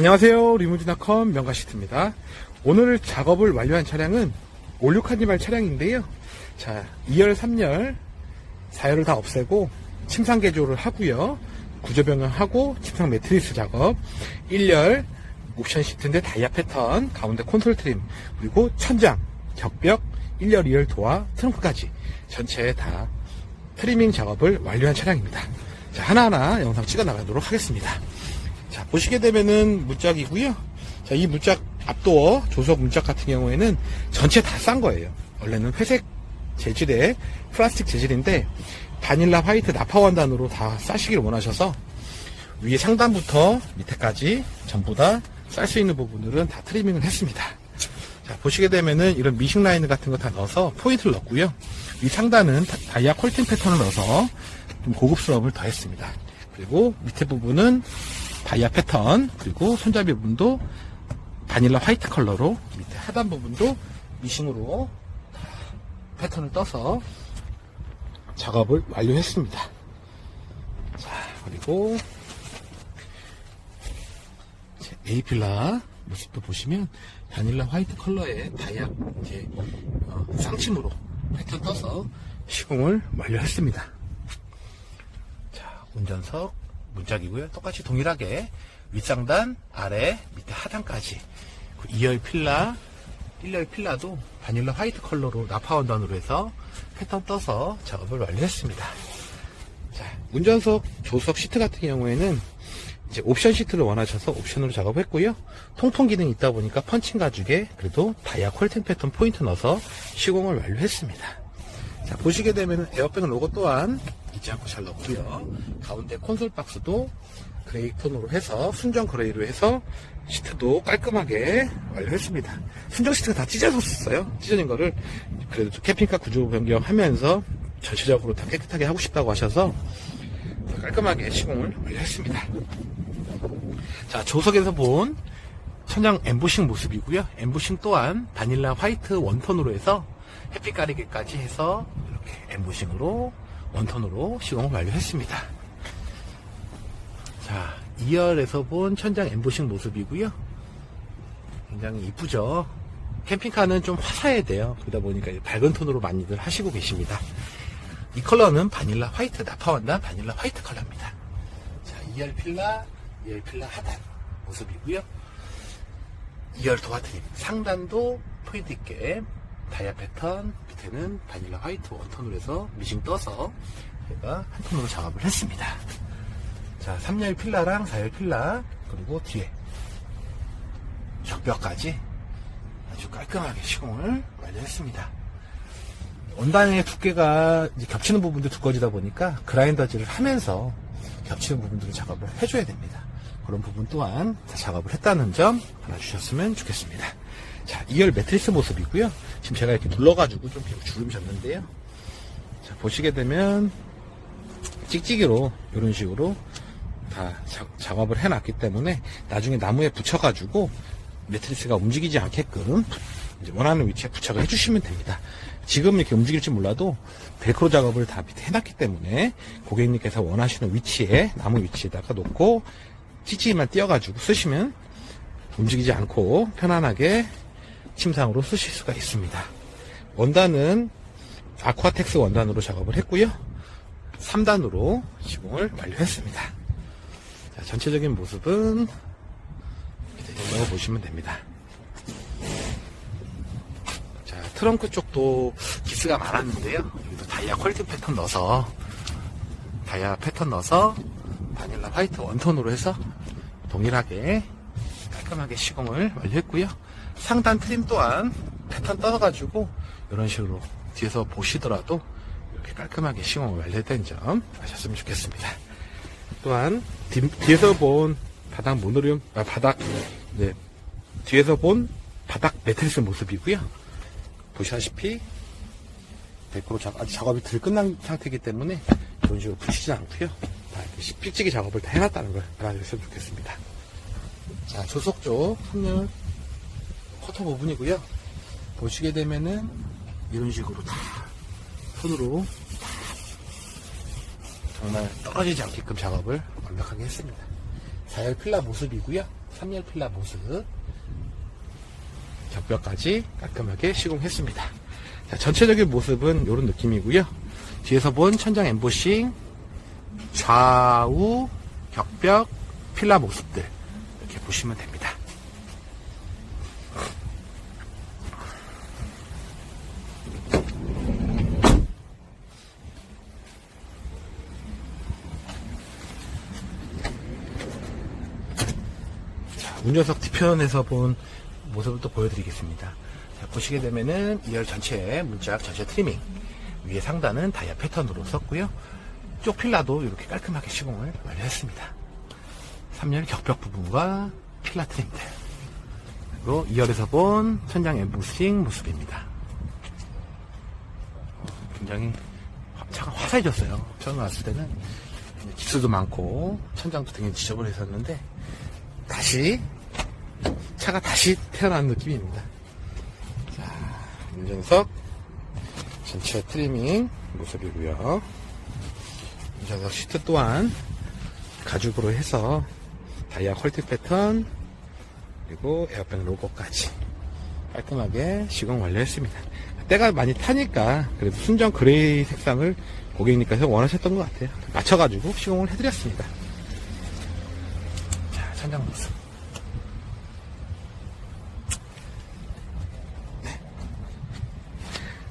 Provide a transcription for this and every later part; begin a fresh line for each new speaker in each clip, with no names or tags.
안녕하세요. 리무지나컴 명가시트입니다. 오늘 작업을 완료한 차량은 56 카니발 차량인데요. 자, 2열, 3열, 4열을 다 없애고 침상 개조를 하고요. 구조 변경하고 침상 매트리스 작업, 1열 옵션 시트인데 다이아 패턴, 가운데 콘솔 트림, 그리고 천장, 격벽, 1열, 2열 도화, 트렁크까지 전체 다 트리밍 작업을 완료한 차량입니다. 자, 하나하나 영상 찍어 나가도록 하겠습니다. 자, 보시게 되면은 문짝이고요. 자, 이 문짝 앞도어 조석 문짝 같은 경우에는 전체 다 싼 거예요. 원래는 회색 재질의 플라스틱 재질인데 바닐라 화이트 나파 원단으로 다 싸시길 원하셔서 위에 상단부터 밑에까지 전부 다 쌀 수 있는 부분들은 다 트리밍을 했습니다. 자, 보시게 되면은 이런 미싱 라인 같은 거 다 넣어서 포인트를 넣었고요. 위 상단은 다- 다이아 콜팅 패턴을 넣어서 좀 고급스러움을 더했습니다. 그리고 밑에 부분은 다이아 패턴 그리고 손잡이 부분도 바닐라 화이트 컬러로 밑에 하단 부분도 미싱으로 다 패턴을 떠서 작업을 완료했습니다. 자 그리고 A필라 모습도 보시면 바닐라 화이트 컬러의 다이아 이제 어, 쌍침으로 패턴 떠서 시공을 완료했습니다. 자, 운전석 문짝이고요. 똑같이 동일하게 윗상단, 아래, 밑에 하단까지. 2열 필라, 1열 필라도 바닐라 화이트 컬러로 나파 원단으로 해서 패턴 떠서 작업을 완료했습니다. 자, 운전석 조석 시트 같은 경우에는 이제 옵션 시트를 원하셔서 옵션으로 작업했고요. 통풍 기능이 있다 보니까 펀칭 가죽에 그래도 다이아 콜팅 패턴 포인트 넣어서 시공을 완료했습니다. 자, 보시게 되면 에어백 로고 또한 잊지 않고 잘 넣고요. 가운데 콘솔 박스도 그레이 톤으로 해서 순정 그레이로 해서 시트도 깔끔하게 완료했습니다. 순정 시트가 다 찢어졌었어요. 찢어진 거를 그래도 좀 캠핑카 구조 변경하면서 전체적으로 다 깨끗하게 하고 싶다고 하셔서 깔끔하게 시공을 완료했습니다. 자, 조석에서 본 천장 엠보싱 모습이고요. 엠보싱 또한 바닐라 화이트 원톤으로 해서 햇빛 가리개까지 해서 이렇게 엠보싱으로 원톤으로 시공을 완료했습니다. 자, 2열에서 본 천장 엠보싱 모습이고요. 굉장히 이쁘죠? 캠핑카는 좀 화사해야 돼요. 그러다 보니까 밝은 톤으로 많이들 하시고 계십니다. 이 컬러는 바닐라 화이트, 나파원단 바닐라 화이트 컬러입니다. 자, 2열 필라, 2열 필라 하단 모습이고요. 2열 도화트림 상단도 포인트 있게 다이아 패턴 밑에는 바닐라 화이트 원톤으로 해서 미싱 떠서 제가 한 톤으로 작업을 했습니다. 자, 3열 필라랑 4열 필라 그리고 뒤에 격벽까지 아주 깔끔하게 시공을 완료했습니다. 원단의 두께가 겹치는 부분도 두꺼워지다 보니까 그라인더질을 하면서 겹치는 부분들을 작업을 해줘야 됩니다. 그런 부분 또한 다 작업을 했다는 점 알아주셨으면 좋겠습니다. 자, 2열 매트리스 모습이고요. 지금 제가 이렇게 눌러가지고 좀 주름이 졌는데요. 자, 보시게 되면 찍찍이로 이런 식으로 다 자- 작업을 해놨기 때문에 나중에 나무에 붙여가지고 매트리스가 움직이지 않게끔 이제 원하는 위치에 부착을 해주시면 됩니다. 지금 이렇게 움직일지 몰라도 벨크로 작업을 다 밑에 해놨기 때문에 고객님께서 원하시는 위치에 나무 위치에다가 놓고 찌찌만 띄어가지고 쓰시면 움직이지 않고 편안하게 침상으로 쓰실 수가 있습니다. 원단은 아쿠아텍스 원단으로 작업을 했고요. 3단으로 시공을 완료했습니다. 자, 전체적인 모습은 이렇게 보시면 됩니다. 자, 트렁크 쪽도 기스가 많았는데요. 여기도 다이아 퀄리티 패턴 넣어서 다이아 패턴 넣어서 바닐라 화이트 원톤으로 해서 동일하게 깔끔하게 시공을 완료했고요. 상단 트림 또한 패턴 떠가지고 이런 식으로 뒤에서 보시더라도 이렇게 깔끔하게 시공을 완료했다는 점 아셨으면 좋겠습니다. 또한 뒤, 에서본 바닥 모노리움 아, 바닥 네, 뒤에서 본 바닥 매트리스 모습이고요. 보시다시피 100% 작, 아직 작업이 덜 끝난 상태이기 때문에 이런 식으로 붙이지 않고요. 다 이렇게 필지기 작업을 다 해놨다는 걸 알아주셨으면 좋겠습니다. 자, 조석 쪽 선열 커터 부분이고요. 보시게 되면은 이런 식으로 다 손으로 다 정말 떨어지지 않게끔 작업을 완벽하게 했습니다. 4열 필라 모습이고요. 3열 필라 모습 격벽까지 깔끔하게 시공했습니다. 자, 전체적인 모습은 이런 느낌이고요. 뒤에서 본 천장 엠보싱, 좌우 격벽 필라 모습들 이렇게 보시면 됩니다. 자, 운전석 뒤편에서 본 모습을 또 보여드리겠습니다. 자, 보시게 되면은 2열 전체 문짝 전체 트리밍 위에 상단은 다이아 패턴으로 썼고요. 쪽 필라도 이렇게 깔끔하게 시공을 완료했습니다. 3열 격벽 부분과 필라 트림들 그리고 2열에서 본 천장 엠보싱 모습입니다. 굉장히 화- 차가 화사해졌어요. 처음 왔을 때는 기수도 많고 천장도 되게 지저분했었는데 다시 차가 다시 태어난 느낌입니다. 자, 운전석 전체 트리밍 모습이고요. 운전석 시트 또한 가죽으로 해서 다이아 퀄티 패턴 그리고 에어백 로고까지 깔끔하게 시공 완료했습니다. 때가 많이 타니까 그래도 순정 그레이 색상을 고객님께서 원하셨던 것 같아요. 맞춰가지고 시공을 해드렸습니다. 자, 천장 모습.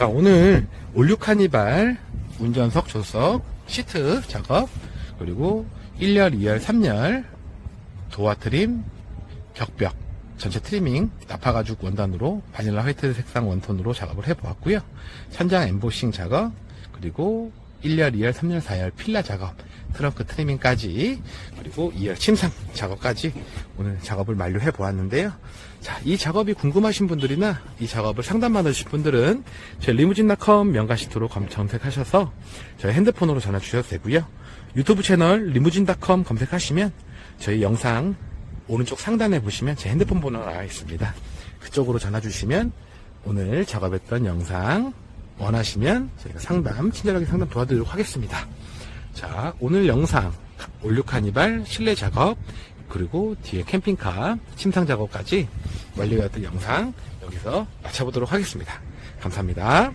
자, 오늘 올류 카니발 운전석 조석 시트 작업 그리고 1열, 2열, 3열 도어 트림 격벽 전체 트리밍 나파가죽 원단으로 바닐라 화이트 색상 원톤으로 작업을 해보았고요. 천장 엠보싱 작업 그리고 1열, 2열, 3열, 4열 필라 작업 트렁크 트리밍까지 그리고 2열 침상 작업까지 오늘 작업을 완료해 보았는데요. 자, 이 작업이 궁금하신 분들이나 이 작업을 상담 받으실 분들은 저희 리무진닷컴 명가시트로 검- 검색하셔서 저희 핸드폰으로 전화 주셔도 되고요. 유튜브 채널 리무진닷컴 검색하시면 저희 영상 오른쪽 상단에 보시면 제 핸드폰 번호가 나와 있습니다. 그쪽으로 전화 주시면 오늘 작업했던 영상 원하시면 저희가 상담, 친절하게 상담 도와드리도록 하겠습니다. 자, 오늘 영상 올류 카니발 실내 작업 그리고 뒤에 캠핑카 침상 작업까지 완료되었던 영상 여기서 마쳐보도록 하겠습니다. 감사합니다.